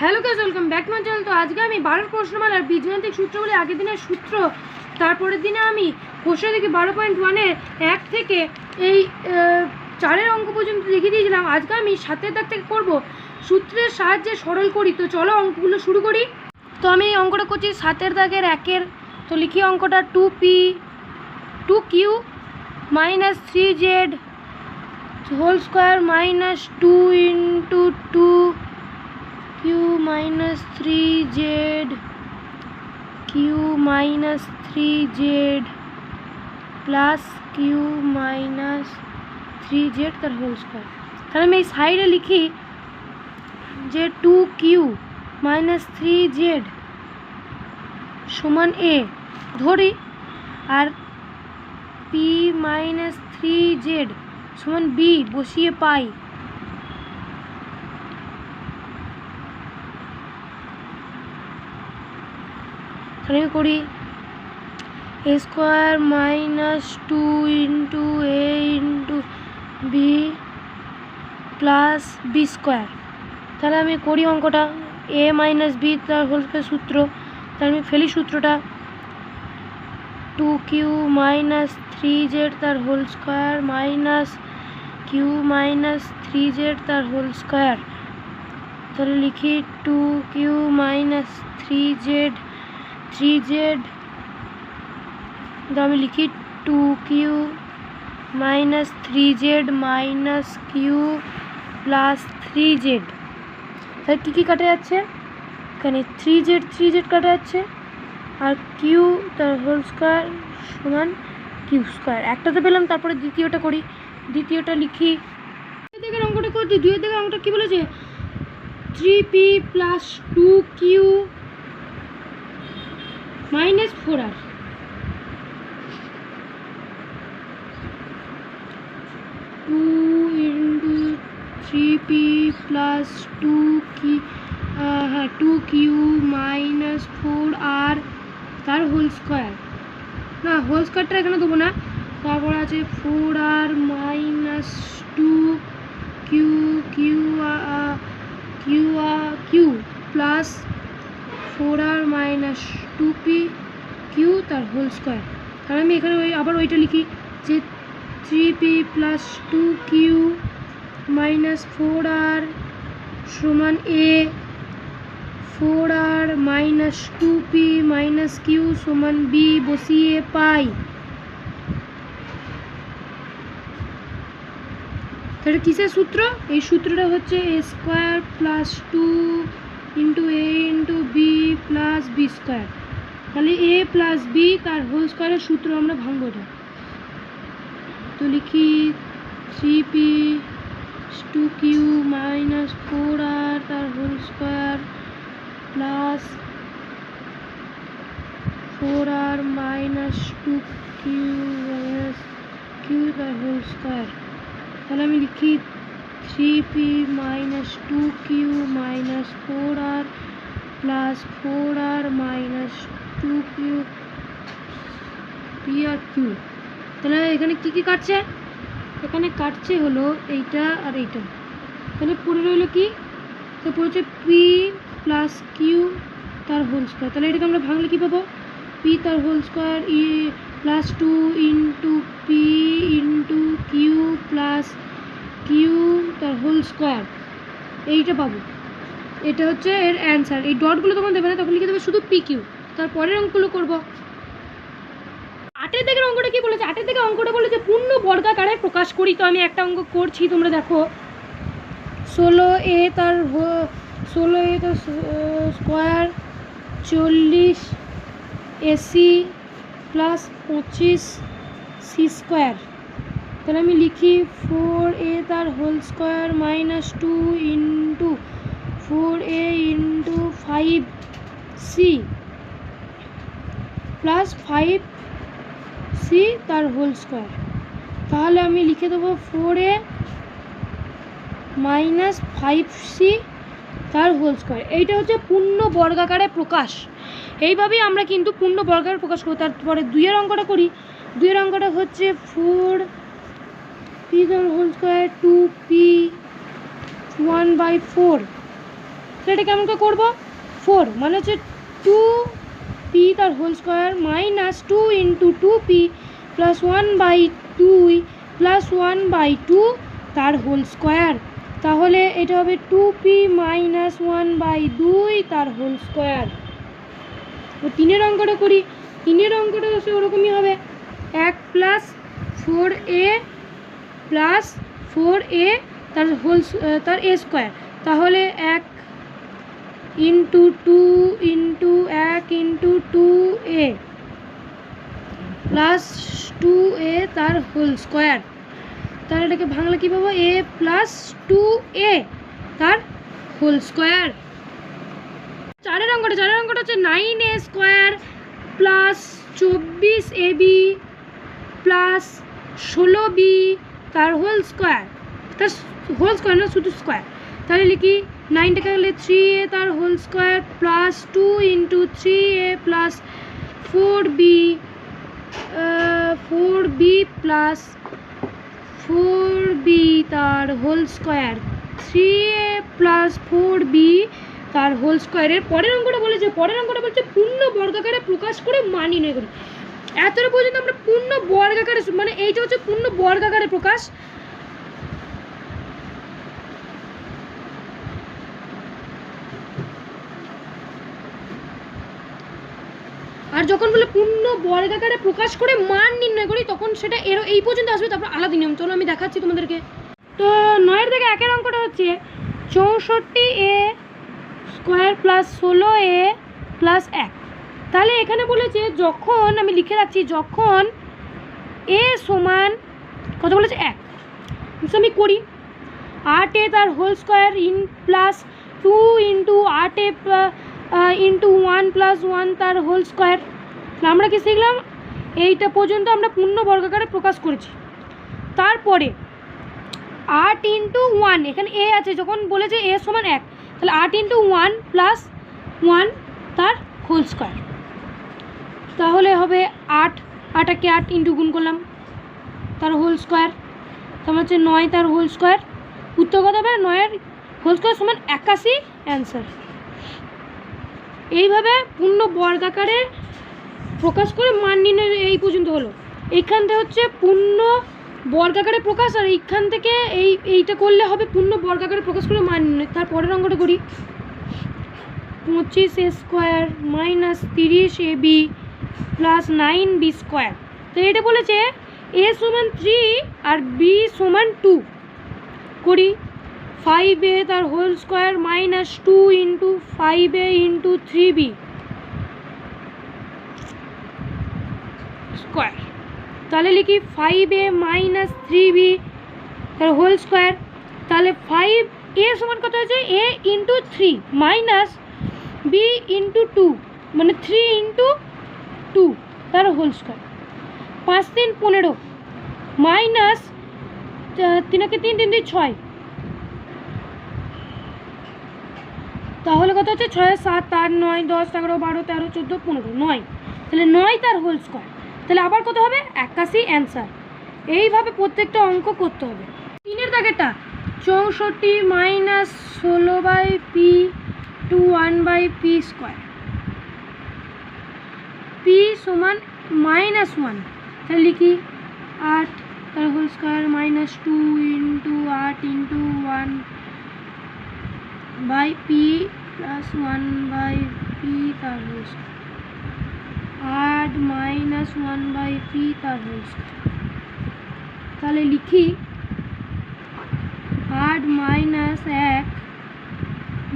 Hello guys welcome back my channel তো আজকে আমি বারোর প্রশ্নমালার বীজগাণিতিক সূত্রগুলি আগের দিনের সূত্র, তারপরের দিনে আমি কোশ্চেন দেখি বারো পয়েন্ট ওয়ানের এক থেকে এই চারের অঙ্ক পর্যন্ত লিখে দিয়েছিলাম। আজকে আমি সাতের দাগ থেকে করব। সূত্রের সাহায্যে সরল করি। তো চলো অঙ্কগুলো শুরু করি। তো আমি এই অঙ্কটা করছি সাতের দাগের একের। তো লিখি অঙ্কটা two P two Q minus three Z whole square minus two into two Q minus three Z Q minus three Z plus Q minus three Z তার হোল স্কোয়ার তাহলে আমি এই সাইডে লিখি যে two Q minus three Z সমান A ধরি, আর পি মাইনাস থ্রি জেড সমান বি বসিয়ে পাই। আমি করি A square minus two into A into B plus B square তাহলে আমি করি অঙ্কটা। এ মাইনাস বি তার হোল সূত্র। তাহলে আমি ফেলি সূত্রটা। Two Q minus three Z তার whole square minus Q minus three Z তার হোল স্কোয়ার তাহলে লিখি two Q minus three Z three Z আমি লিখি two Q minus three Z minus Q plus three Z তাহলে কী কী কাটা যাচ্ছে? এখানে থ্রি জেড থ্রি জেড কাটা যাচ্ছে আর কিউ তার হোল স্কোয়ার সমান কিউ স্কোয়ার একটাতে পেলাম, তারপরে দ্বিতীয়টা করি। দ্বিতীয়টা লিখি। দিকের অঙ্কটা করছি, দুই দিকের অঙ্কটা কী বলেছে? Three P plus two Q minus four R two into three P plus two কি হ্যাঁ two Q minus four R তার হোল স্কোয়ার না হোল স্কোয়ারটা এখানে দেবো না। তারপর আছে four R minus two Q Q Q Q plus four R minus two P Q তার হোল স্কোয়ার তাহলে আমি এখানে ওই আবার ওইটা লিখি যে three P plus two Q minus four R সমান A four R minus two P minus Q সমান বি বসিয়ে পাই। তাহলে কিসের সূত্র? এই সূত্রটা হচ্ছে A square plus two into A into B plus B square. তাহলে এ প্লাস বি তার হোল স্কোয়ারের সূত্র আমরা ভাঙবো এটা। তো লিখি three P two Q minus four R তার whole square plus four R minus two Q minus Q তার হোল স্কোয়ার। তাহলে আমি লিখি three P minus two Q minus four R plus four R minus two Q P R Q. তাহলে এখানে কি কি কাটছে? এখানে কাটছে হলো এইটা আর এইটা। তাহলে পুরো রইল কি? তো পড়েছে পি প্লাস কিউ তার হোল স্কোয়ার তাহলে এটাকে আমরা ভাঙলে কী পাবো? পি তার হোল স্কোয়ার ই plus two into P into Q plus Q তার হোল স্কোয়ার এইটা পাবো। এটা হচ্ছে এর অ্যান্সার এই ডটগুলো তখন দেবে না, তখন লিখে দেবে শুধু পি কিউ তারপরের অঙ্কগুলো করব। আটের দিকের অঙ্কটা কি বলেছে? আটের দিকে অঙ্কটা বলেছে, পূর্ণ বর্গাকারে প্রকাশ করি তো আমি একটা অঙ্ক করছি, তোমরা দেখো। ষোলো এ তার ষোলো এ তার স্কোয়ার চল্লিশ এসি প্লাস পঁচিশ সি স্কোয়ার তাহলে আমি লিখি ফোর এ তার whole square minus two into four A into five C plus five C তার হোল স্কোয়ার তাহলে আমি লিখে দেবো four A minus five C তার হোল স্কোয়ার। এইটা হচ্ছে পূর্ণ বর্গাকারে প্রকাশ। এইভাবেই আমরা কিন্তু পূর্ণ বর্গাকারে প্রকাশ করি তারপরে দুইয়ের অঙ্কটা করি। দুইয়ের অঙ্কটা হচ্ছে four p whole square two p one by four. এটা কেমন করে করব? ফোর মানে হচ্ছে টু পি তার whole square minus two into two p plus one by two plus one by two তার হোল স্কোয়ার। তাহলে এটা হবে two p minus one by দুই তার হোল স্কোয়ার তো তিনের অঙ্কটা করি। তিনের অঙ্কটা হচ্ছে ওরকমই হবে। এক plus four a plus four a তার হোল তার এ স্কোয়ার তাহলে এক ইন্টু টু ইন্টু এক into two a plus two a তার হোল স্কোয়ার তাহলে এটাকে ভাঙলে কী পাবো? এ প্লাস টু এ তার হোল স্কোয়ার চারের অঙ্কটা চারের অঙ্কটা হচ্ছে নাইন এ স্কোয়ার প্লাস চব্বিশ এ বি প্লাস ষোলো বি তার হোল স্কোয়ার তার হোল স্কোয়ার না, শুধু স্কোয়ার তাহলে লিখি নাইনটাকে হলে থ্রি এ তার whole square plus two into three a plus four b four b plus four b তার whole square three a plus four b তার হোল স্কোয়ারের পরের অঙ্কটা বলেছে, পরের অঙ্কটা বলছে পূর্ণ বর্গাকারে প্রকাশ করে মান নির্ণয় করি এতটা পর্যন্ত আমরা পূর্ণ বর্গাকারে মানে এইটা হচ্ছে পূর্ণ বর্গাকারে প্রকাশ। যখন বলে পূর্ণ বর্গাকারে প্রকাশ করে মান নির্ণয় করি, তখন সেটা এর এই পর্যন্ত আসবে, তারপর আলাদা নিয়ম। চলো আমি দেখাচ্ছি তোমাদেরকে। তো নয়ের থেকে একের অঙ্কটা হচ্ছে চৌষট্টি এ স্কোয়ার প্লাস ষোলো এ প্লাস এক। তাহলে এখানে বলেছে যখন, আমি লিখে রাখছি যখন এ সমান, কত বলেছে? এক। আমি করি। আট এ তার whole square in plus two into আট a into one plus one তার হোল স্কোয়ার আমরা কি শিখলাম? এইটা পর্যন্ত আমরা পূর্ণ বর্গাকারে প্রকাশ করেছি। তারপরে, আট ইন্টু ওয়ান এখানে এ আছে, যখন বলেছে এ সমান এক, তাহলে আট ইন্টু ওয়ান প্লাস ওয়ান তার হোল স্কোয়ার তাহলে হবে আট, আটাকে আট ইন্টু গুণ করলাম, তার হোল স্কোয়ার তারপর হচ্ছে নয় তার হোল স্কোয়ার উত্তর কত হবে নয়ের হোল স্কোয়ার সমান একাশি অ্যান্সার এইভাবে পূর্ণ বর্গাকারে প্রকাশ করে মান নির্ণয় এই পর্যন্ত হলো। এইখানটা হচ্ছে পূর্ণ বর্গাকারে প্রকাশ, আর এইখান থেকে এই, এইটা করলে হবে পূর্ণ বর্গাকারে প্রকাশ করে মান নির্ণয়। তার পরের অঙ্কটা করি। পঁচিশ স্কোয়ার মাইনাস তিরিশ a b plus nine b square. তো এটা বলেছে এ সমান থ্রি আর বি সমান টু। করি। ফাইভ এ তার whole square minus two into five a into three b. Square তাহলে লিখি five a minus three b তার হোল স্কোয়ার তাহলে ফাইভ এ সমান কত হয়েছে? A into three minus b into two মানে থ্রি ইন্টু টু তার হোল স্কোয়ার পাঁচ তিন পনেরো মাইনাস তিনাকে তিন তিন দুই, ছয়। তাহলে কত হচ্ছে? ছয়, সাত, আট, নয়, দশ, এগারো, বারো, তেরো, চোদ্দ, পনেরো, নয়। তাহলে নয় তার হোল স্কোয়ার তাহলে আবার কত হবে? একাশি অ্যান্সার এইভাবে প্রত্যেকটা অঙ্ক করতে হবে। তিনের দাগেরটা, চৌষট্টি মাইনাস ষোলো by p two one by p square p সমান মাইনাস ওয়ান তাহলে লিখি, আট তার whole square minus two into আট into one by p plus one by p তার হোল স্কোয়ার আট মাইনাস ওয়ান বাই পি তার হোল তাহলে লিখি, আট মাইনাস এক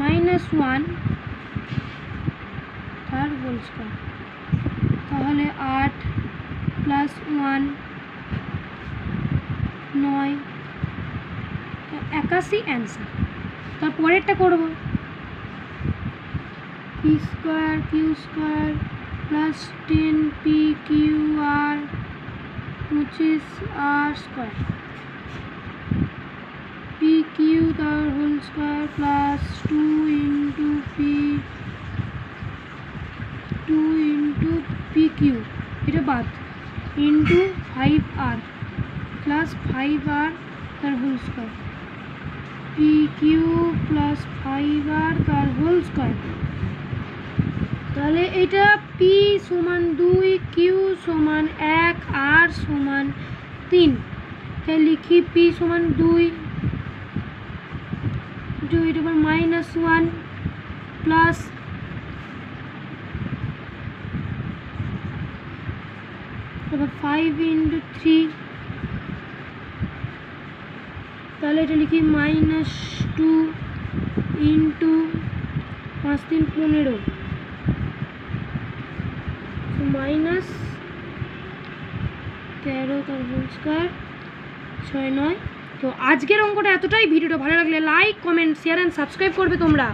মাইনাস ওয়ান তার হোল তাহলে আট প্লাস ওয়ান নয়, একাশি অ্যান্সার। তারপরেরটা করব। P square, q square plus ten p q r পঁচিশ আর স্কোয়ার পি কিউ তার whole square plus two into p two into p q এটা বাদ into five r plus five r তার whole square p q plus five r তার whole square তাহলে এটা P সমান দুই কিউ সমান এক আর সমান তিন। তাহলে লিখি পি সমান দুই দুই মাইনাস ওয়ান প্লাস এবার ফাইভ ইন্টু থ্রি তাহলে এটা লিখি মাইনাস টু ইন্টু পাঁচ তিন পনেরো। মাইনাস তেরো তার ছয় নয়। তো আজকের অঙ্কটা এতটাই। ভিডিওটা ভালো লাগলে like comment share and subscribe করবে তোমরা।